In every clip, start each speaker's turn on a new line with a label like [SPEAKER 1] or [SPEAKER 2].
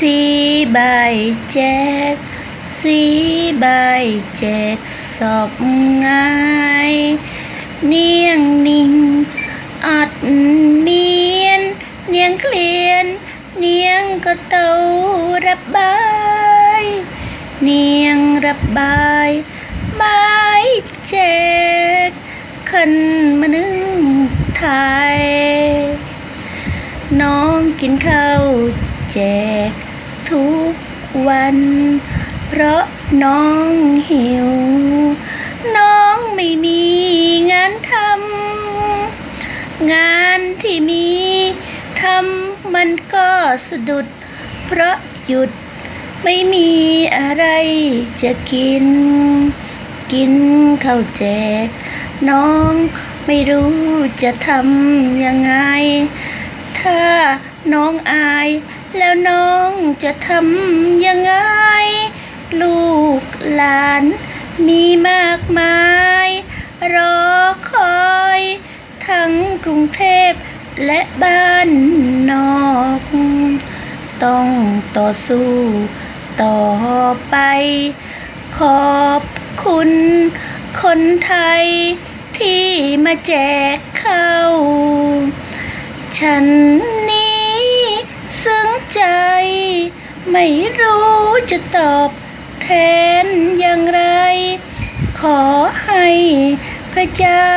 [SPEAKER 1] สีใบแจก สีใบแจกสอบง่าย เนียงนิ่งอัดเนียน เนียงเคลียน เนียงก็เต้าระบาย เนียงระบายใบแจกขันมานึ่งไทย น้องกินข้าวแจก ทุกวัน เพราะน้องหิว น้องไม่มีงานทำงานที่มีทำมันก็สะดุด เพราะหยุดไม่มีอะไรจะกิน กินข้าวแจก น้องไม่รู้จะทำยังไง ถ้า น้องอาย แล้วน้องจะทำยังไง ลูกหลานมีมากมาย รอคอย ทั้งกรุงเทพและบ้านนอก ต้องต่อสู้ต่อไป ขอบคุณคนไทยที่มาแจกเข้า ฉัน ใจ ไม่รู้จะตอบแทนอย่างไร ขอให้พระเจ้า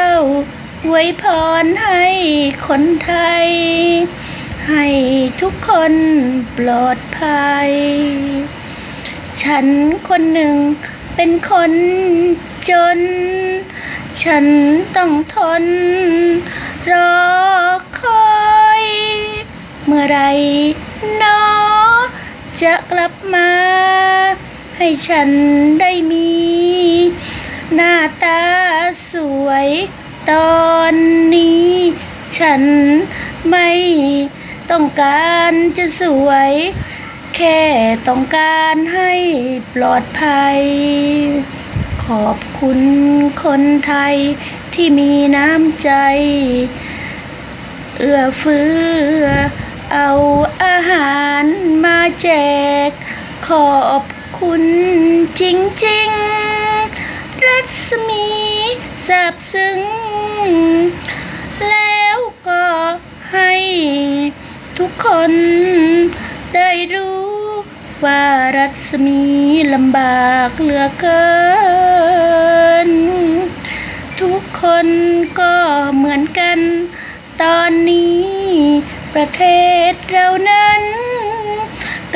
[SPEAKER 1] อวยพรให้คนไทย ให้ทุกคนปลอดภัย ฉันคนหนึ่งเป็นคนจน ฉันต้องทน รอคอย เมื่อไร หนอจะกลับมา ให้ฉันได้มี หน้าตาสวย ตอนนี้ ฉันไม่ต้องการจะสวย แค่ต้องการให้ปลอดภัย ขอบคุณคนไทยที่มีน้ำใจ เอื้อเฟื้อเอาอาหารมา แจก ขอบคุณจริงๆรัศมีสับซึ้ง แล้วก็ให้ทุกคนได้รู้ว่ารัศมีลำบากเหลือเกิน ทุกคนก็เหมือนกัน ตอนนี้ประเทศ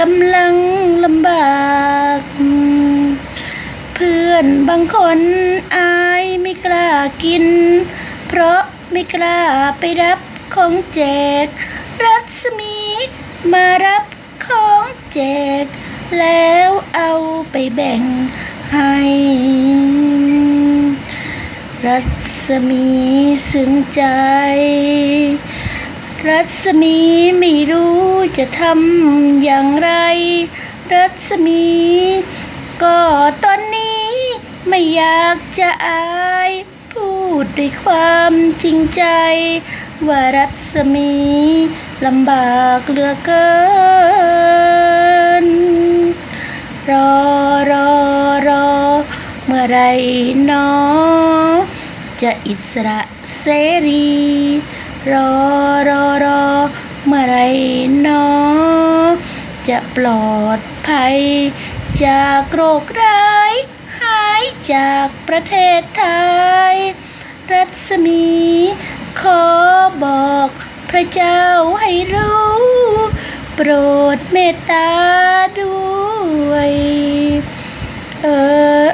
[SPEAKER 1] กำลังลำบาก เพื่อนบางคนอายไม่กล้ากิน เพราะไม่กล้าไปรับของแจก รัศมีมารับของแจก แล้วเอาไปแบ่งให้ รัศมีซึ้งใจ รัศมีไม่รู้จะทำอย่างไร รัศมี ก็ตอนนี้ไม่อยากจะอาย พูดด้วยความจริงใจ ว่ารัศมีลำบากเหลือเกิน รอรอรอ เมื่อไรหนอจะอิสระเสรี รอรอรอเมื่อไรหนอจะปลอดภัย จากโรคร้าย หายจากประเทศไทย รัศมี ขอบอกพระเจ้าให้รู้ โปรดเมตตาด้วย เออ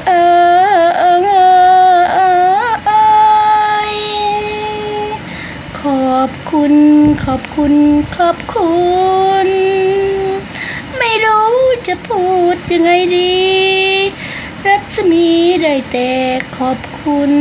[SPEAKER 1] อบคุณขอบคุณ ไม่รู้จะพูดยังไงดี รัศมีได้แต่ขอบคุณ